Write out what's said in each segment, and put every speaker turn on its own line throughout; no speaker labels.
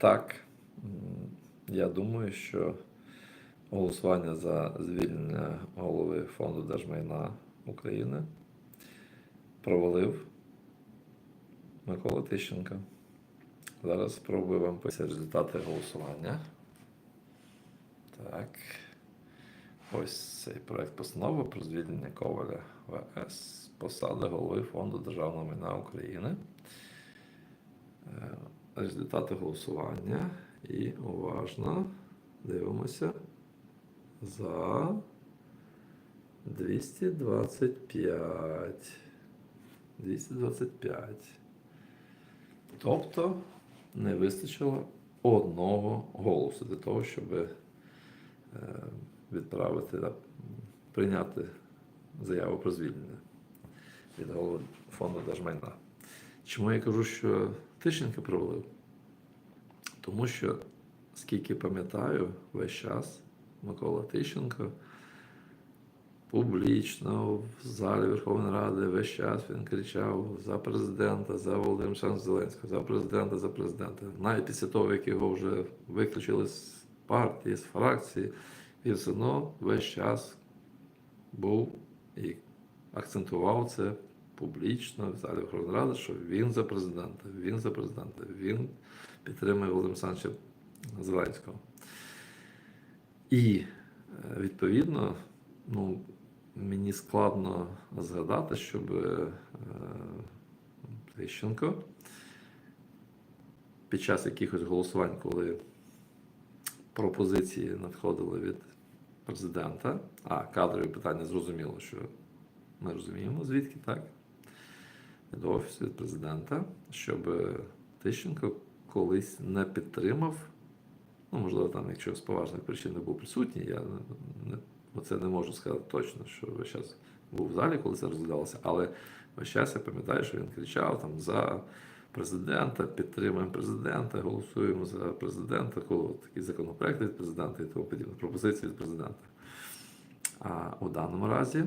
Так, я думаю, що голосування за звільнення голови Фонду держмайна України провалив Микола Тищенко. Зараз спробую вам писати результати голосування. Так. Ось цей проект постанови про звільнення Коваля ВС посади голови Фонду державного майна України. Результати голосування. І уважно дивимося за 225. 225. Тобто не вистачило одного голосу для того, щоб е, відправити, прийняти заяву про звільнення від голови фонду держмайна. Чому я кажу, що Тищенко провалив? Тому що, скільки пам'ятаю, весь час Микола Тищенко публічно в залі Верховної Ради весь час він кричав за президента, за Володимира Зеленського, за президента, за президента. Навіть після того, як його вже виключили з партії, з фракції, він все одно весь час був і акцентував це публічно в залі Верховної Ради, що він за президента, він за президента, він підтримує Володимира Олександровича Зеленського. І е, відповідно, ну, мені складно згадати, щоб е, Тищенко під час якихось голосувань, коли пропозиції надходили від президента, а кадрові питання зрозуміло, що ми розуміємо, звідки так, від Офісу від президента, щоб Тищенко колись не підтримав. Ну, можливо, там, якщо з поважних причин не був присутній, я не, оце не можу сказати точно, що весь час був в залі, коли це розглядалося, але весь час я пам'ятаю, що він кричав там за президента, підтримуємо президента, голосуємо за президента, коли такі законопроекти від президента і тому подібне, пропозиції від президента. А у даному разі,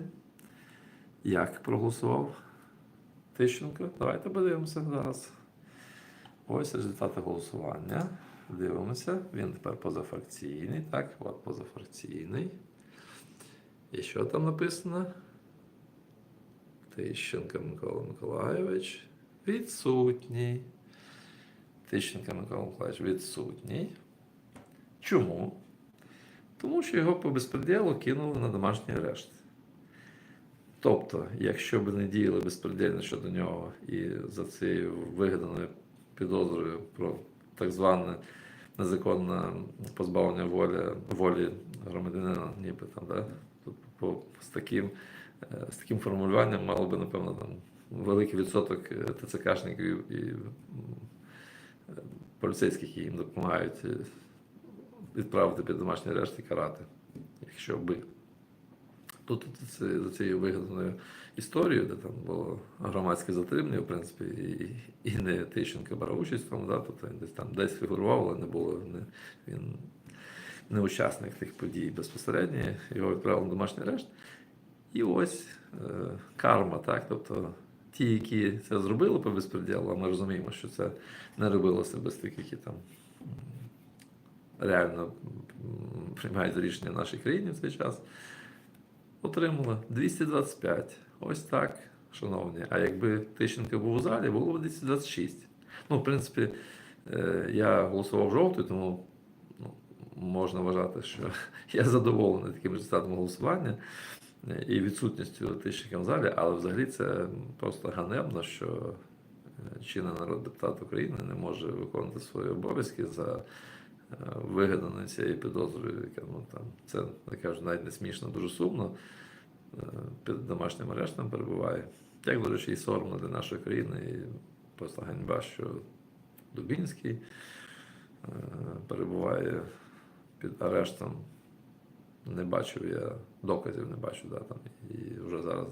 як проголосував Тищенко? Давайте подивимося зараз. Ось результати голосування. Дивимося. Він тепер позафракційний. Так, от позафракційний. І що там написано? Тищенко Микола Миколайович відсутній. Тищенко Микола Миколайович відсутній. Чому? Тому що його по безпреділу кинули на домашній арешт. Тобто, якщо б не діяли безпредельно щодо нього і за цією вигаданою підозрою про так зване незаконне позбавлення волі, волі громадянина, ніби там, да? По, з, таким, е, з таким формулюванням мало би, напевно, там великий відсоток е, ТЦКшників і поліцейських, їм допомагають е, відправити під домашній арешт і карати, якщо би. Тут це, за цією вигаданою історією, де там було громадське затримання, в принципі, і, і не Тищенко брав участь тому, да, тобто він десь там десь фігурував, але не було, не, він не учасник тих подій безпосередньо, його відправили на домашній арешт. І ось е, карма, так, тобто ті, які це зробили по безпреділу, а ми розуміємо, що це не робилося без тих, які там реально приймають рішення в нашій країні в цей час отримала 225. Ось так, шановні. А якби Тищенко був у залі, було б 226. Ну, в принципі, е, я голосував жовтою, тому ну, можна вважати, що я задоволений таким результатом голосування е, і відсутністю Тищенка в залі, але взагалі це просто ганебно, що е, чинний народ депутат України не може виконувати свої обов'язки за вигаданою цією підозрою, яка ну там це я кажу, навіть не смішно, дуже сумно. е, Під домашнім арештом перебуває. Як, до речі, і соромно для нашої країни, і просто ганьба, що Дубінський е, перебуває під арештом. Не бачив я доказів, не бачу, да, там, і вже зараз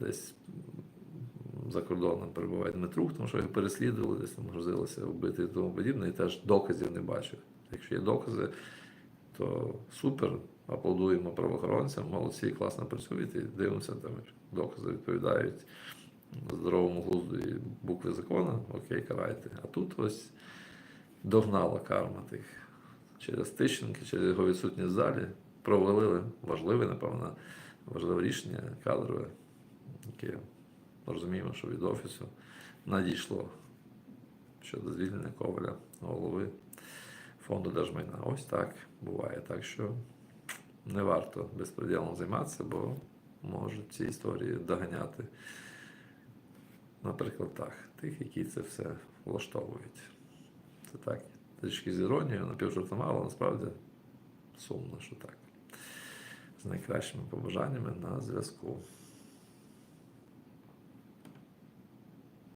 десь за кордоном перебуває Дмитрук, тому що його переслідували, десь там грозилося вбити і тому подібне, і теж доказів не бачу. Якщо є докази, то супер, аплодуємо правоохоронцям, молодці, класно працюють і дивимося, там докази відповідають здоровому глузду і букви закону, окей, карайте. А тут ось догнала карма тих через Тищенки, через його відсутність в залі, провалили важливе, напевно, важливе рішення кадрове, яке розуміємо, що від офісу надійшло щодо звільнення Коваля, голови фонду держмайна. Ось так буває. Так що не варто безпреділом займатися, бо можуть ці історії доганяти на прикладах тих, які це все влаштовують. Це так, трішки з іронією, напівжартом, але насправді сумно, що так. З найкращими побажаннями на зв'язку.